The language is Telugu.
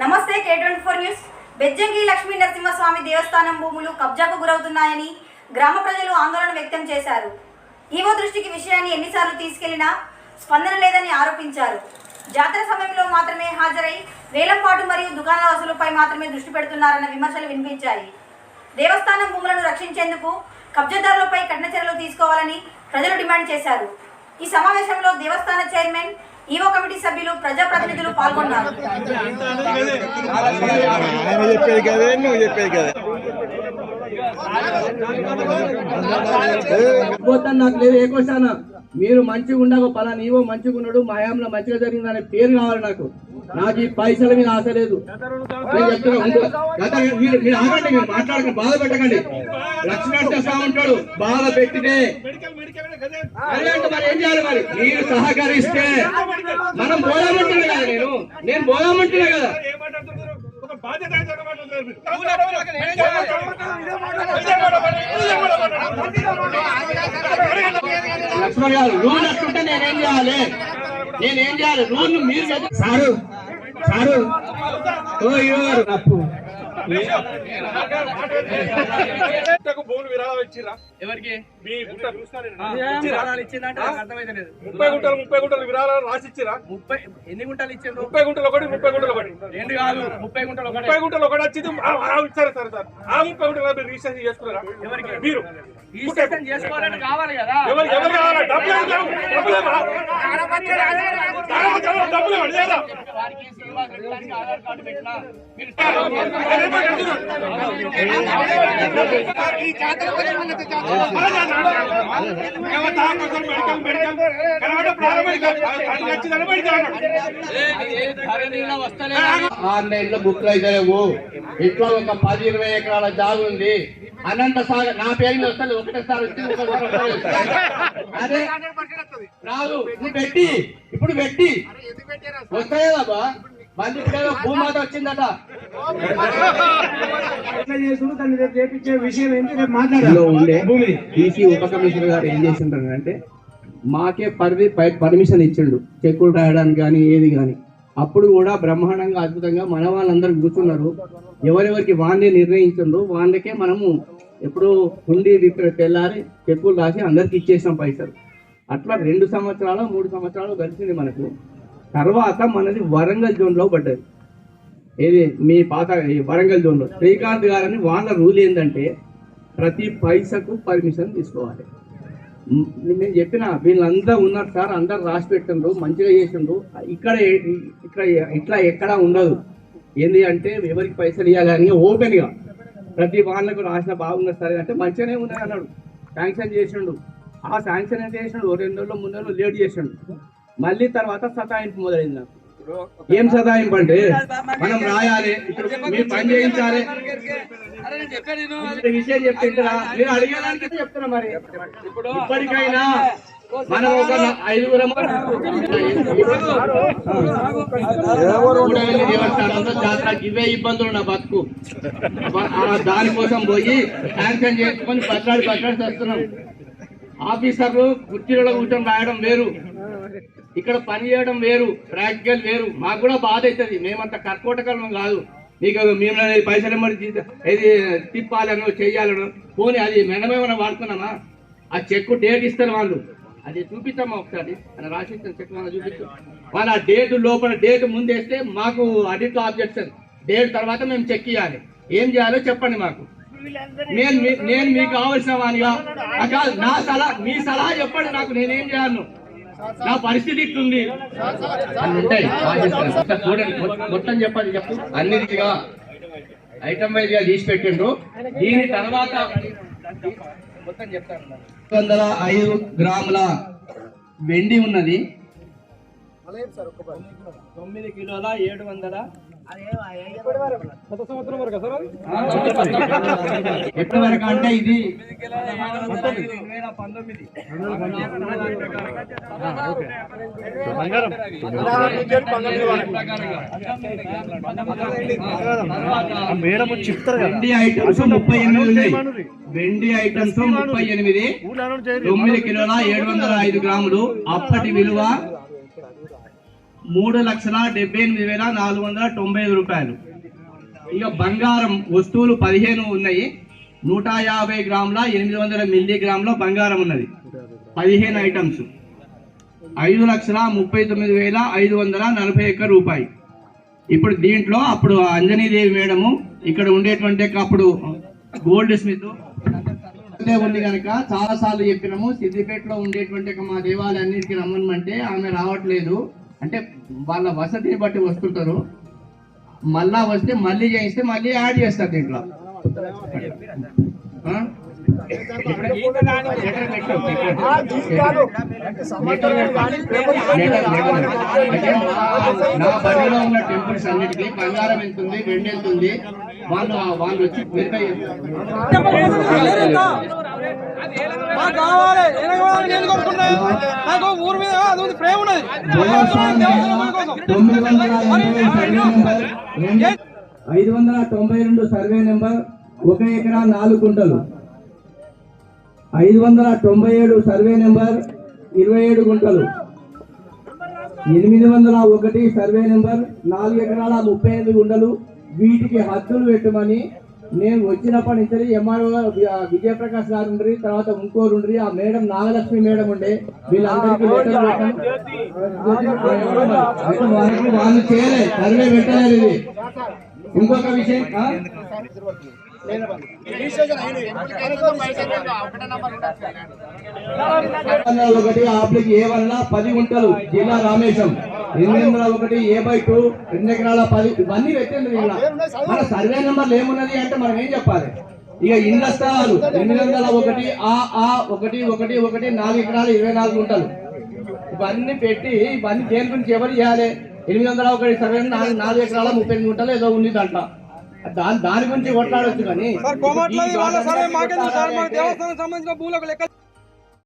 నమస్తే K twenty four news. Bejjanki Lakshmi Narasimhaswamy దేవస్థానం భూములు కబ్జాకు గురవుతున్నాయని గ్రామ ప్రజలు ఆందోళన వ్యక్తం చేశారు. ఈవో దృష్టికి విషయాన్ని ఎన్నిసార్లు తీసుకెళ్ళినా స్పందన లేదని ఆరోపించారు. జాతర సమయంలో మాత్రమే హాజరై వేలంపాటు మరియు దుకాణాల వసూలుపై మాత్రమే దృష్టి పెడుతున్నారన్న విమర్శలు వినిపించాయి. దేవస్థానం భూములను రక్షించేందుకు కబ్జాదారులపై కఠిన చర్యలు తీసుకోవాలని ప్రజలు డిమాండ్ చేశారు. ఈ సమావేశంలో దేవస్థాన చైర్మన్ ఈవో కమిటీ సభ్యులు ప్రజాప్రతినిధులు పాల్గొన్నారు. ఆయన చెప్పేది కదే నువ్వు చెప్పేది కదే. పోతాను నాకు లేదు ఏ క్వశ్చన్? మీరు మంచిగా ఉండక పలా నీవో మంచిగా ఉన్నాడు మా హయాంలో మంచిగా జరిగింది అనే పేరు కావాలి నాకు నాకు ఈ పైసల మీద ఆశ లేదు మీరు ఆగండి మీరు మాట్లాడకండి బాధ పెట్టకండి లక్ష్మీనరసింహ స్వామి ఉంటాడు బాధ పెట్టితే మరి ఏం చేయాలి మరి మీరు సహకరిస్తే మనం పోదామంటున్నా కదా నేను నేను పోదామంటున్నా కదా లక్ష్మణ్ గారు రూల్ అట్టుంటే నేనేం చేయాలి? నేనేం చేయాలి? రూల్ మీరు సారు సారు. ఓ ఇవ్వ గారు తప్పు. గుట్టకు భూములు ఎవరికి? విరాళాలు. ముప్పై గుంటలు ముప్పై గుంటలు విరాళాలు రాసి ఇచ్చిరా ముప్పై ఎన్ని గుంటలు ఇచ్చిండ్రు? ముప్పై గుంటలు ఒకటి ముప్పై గుంటలు ఒకటి. రెండు కాదు ముప్పై గుంటలు ముప్పై గుంటలు ఒకటి వచ్చింది. ఆ, సరే సరే ఆ ముప్పై గుంటలు మీరు రిజిస్ట్రేషన్ చేసుకున్నారా? ఎవరికి? మీరు. చేసుకోవాలని కావాలి కదా. ఎవరు ఎవరు కావాలా? డబ్బులు ఏం లేవు. డబ్బులు ఏమా? తాగొద్దు, తాగొద్దు, డబ్బులు ఆన్లైన్లో బుక్లు అయితే లేవు ఇట్లా ఒక పది ఇరవై ఎకరాల జాగు ఉంది. అనంత సాగర్ నా పేరు మీద వస్తుంది ఒకటేసారి వచ్చింది అదే రాదు పెట్టి ఇప్పుడు పెట్టి. వస్తాయా బాబా మళ్ళీ ఇప్పుడు భూమాత వచ్చిందట. ఉండే ఉప కమిషనర్ గారు ఏం చేసిండ్రు అంటే మాకే పరిధి పర్మిషన్ ఇచ్చిండు చెక్కులు రాయడానికి కానీ ఏది కానీ అప్పుడు కూడా బ్రహ్మాండంగా అద్భుతంగా మన వాళ్ళందరూ కూర్చున్నారు. ఎవరెవరికి వాన్నే నిర్ణయించిండ్రు వాళ్ళకే మనము ఎప్పుడు ఉండి తెల్లారి చెక్కులు రాసి అందరికి ఇచ్చేసాం పైసలు. అట్లా రెండు సంవత్సరాలు మూడు సంవత్సరాలు కలిసింది మనకు. తర్వాత మనది వరంగల్ జోన్లో పడ్డది. ఏది? మీ పాత ఈ వరంగల్ జోన్లో. శ్రీకాంత్ గారని వాళ్ళ రూల్ ఏంటంటే ప్రతి పైసకు పర్మిషన్ తీసుకోవాలి. నేను చెప్పిన వీళ్ళందరూ ఉన్నారు సార్ అందరు రాసి పెట్టిండ్రు మంచిగా చేసిండ్రు. ఇక్కడ ఇక్కడ ఇట్లా ఎక్కడా ఉండదు. ఏంది అంటే ఎవరికి పైసలు ఇవ్వాలని ఓపెన్గా ఓపెన్గా ప్రతి వాళ్ళకు రాసిన బాగుంది సరే అంటే మంచిగానే ఉన్నది అన్నాడు. శాంక్షన్ చేసిండు. ఆ శాంక్షన్ ఎంత చేసిండు? రెండు రోజులు మూడు రోజులు లేట్ చేసిండు. మళ్ళీ తర్వాత సతాయింపు మొదలైంది నాకు. ఏం సదాయింపు అంటే మనం రాయాలి. ఇప్పుడు మీరు పని చేయించాలి. విషయం చెప్తుంటారా మీరు అడిగేదానికి చెప్తున్నా మరి. ఇప్పటికైనా మనం ఒక ఐదుగురం దేవస్థానంలో ఇవే ఇబ్బందులు నా బతుకు. దానికోసం పోయి శాంక్షన్ చేసుకొని పట్లాడి పట్లాడి చేస్తున్నాం ఆఫీసర్లు కుర్చీలలో కూర్చొని రాయడం వేరు. ఇక్కడ పని చేయడం వేరు ప్రాక్టికల్ వేరు. మాకు కూడా బాధ అవుతుంది. మేమంత కర్కోటకలం కాదు. నీకు మేము పైసలు తీసి- ఏది తిప్పాలను చెయ్యాలను పోనీ అది మేనమేమైనా వాడుతున్నామా? ఆ చెక్కు డేట్ ఇస్తారు వాళ్ళు. అది చూపిస్తామా ఒకసారి? అని రాసి ఇచ్చిన చెక్ మనం చూపిస్తాం. వాళ్ళు ఆ డేట్ లోపల డేట్ ముందేస్తే మాకు అడిట్ ఆబ్జెక్షన్. డేట్ తర్వాత మేము చెక్ ఇవ్వాలి ఏం చేయాలో చెప్పండి మాకు. నేను నేను మీకు కావలసిన వానిగా. నా సలహా మీ సలహా చెప్పండి నాకు. నేనేం చేయను నా పరిస్థితి ఇట్లుంది. అని ఉంటాయి. చూడండి మొత్తం చెప్పండి చెప్పు. అన్నిటిగా ఐటమ్ వైజ్గా తీసి పెట్టిండ్రు. దీని తర్వాత మొత్తం చెప్తాను. వందల ఐదు గ్రాముల వెండి ఉన్నది. తొమ్మిది కిలోల ఏడు వందల. ఎప్పటి వరకు అంటే ఇది? పంతొమ్మిది మేడం చెప్తారు వెండి ఐటమ్స్ ముప్పై ఎనిమిది ఉన్నాయి. వెండి ఐటమ్స్ ముప్పై ఎనిమిది. తొమ్మిది కిలోల ఏడు వందల ఐదు గ్రాములు అప్పటి విలువ మూడు లక్షల డెబ్బై ఎనిమిది వేల నాలుగు వందల తొంభై ఐదు రూపాయలు. ఇక బంగారం వస్తువులు పదిహేను ఉన్నాయి. నూట యాభై గ్రాముల ఎనిమిది వందల మిల్లీగ్రాముల బంగారం ఉన్నది. పదిహేను ఐటమ్స్. ఐదు లక్షల ముప్పై తొమ్మిది వేల ఐదు వందల నలభై ఒక్క రూపాయి. ఇప్పుడు దీంట్లో అప్పుడు అంజనీదేవి మేడము ఇక్కడ ఉండేటువంటి అప్పుడు గోల్డ్ స్మిత్. ఉంది కనుక చాలా సార్లు చెప్పినాము. సిద్దిపేటలో ఉండేటువంటి మా దేవాలయాన్నిటికీ రమ్మనమంటే ఆమె రావట్లేదు. అంటే వాళ్ళ వసతిని బట్టి వస్తుంటారు. మళ్ళా వస్తే మళ్ళీ చేయిస్తే మళ్ళీ యాడ్ చేస్తారు దీంట్లో. నా- బడిలో ఉన్న టెంపుల్స్ అన్నిటికీ బంగారం వెళ్తుంది వెండి వెళ్తుంది. వాళ్ళు వాళ్ళు వచ్చి వెరిఫై నాకు కావాలి నాకు ఊరి మీద అది ఉంది ప్రేమ ఉన్నది. ఐదు వందల తొంభై రెండు సర్వే నెంబర్ ఒక ఎకరా నాలుగు గుంటలు. ఐదు వందల తొంభై ఏడు సర్వే నెంబర్ ఇరవై ఏడు గుంటలు. ఎనిమిది వందల ఒకటి సర్వే నెంబర్ నాలుగు ఎకరాల ముప్పై ఐదు గుంటలు. వీటికి హద్దులు పెట్టమని నేను వచ్చినప్పటి నుంచి ఎంఆర్ఓ విజయప్రకాష్ గారు ఉండ్రి తర్వాత ఇంకోరు ఉండ్రి ఆ మేడం నాగలక్ష్మి మేడం ఉండే వీళ్ళందరికీ వాళ్ళు చేయలేదు సర్వే పెట్టలేదు ఇది ఇంకొక విషయం ఒకటి ఆబ్లిక్ ఏ వల్ల పది గుంటలు జిల్లా రామేశం ఎనిమిది వందల ఒకటి ఏ బై టూ రెండు ఎకరాల పది ఇవన్నీ పెట్టండి ఇలా మన సర్వే నెంబర్లు ఏమున్నది అంటే మనం ఏం చెప్పాలి? ఇక ఇండ్ల స్థలాలు ఎనిమిది వందల ఒకటి ఆ ఆ ఒకటి ఒకటి ఒకటి నాలుగు ఎకరాలు ఇరవై నాలుగు గుంటలు. ఇవన్నీ పెట్టి ఇవన్నీ దేని గురించి ఎవరు చేయాలి? ఎనిమిది వందల ఒకటి సర్వే నాలుగు నాలుగు ఎకరాల ముప్పై ఎనిమిది గుంటలు ఏదో ఉంది దాంట్లో దాని దాని గురించి కొట్లాడొచ్చు కానీ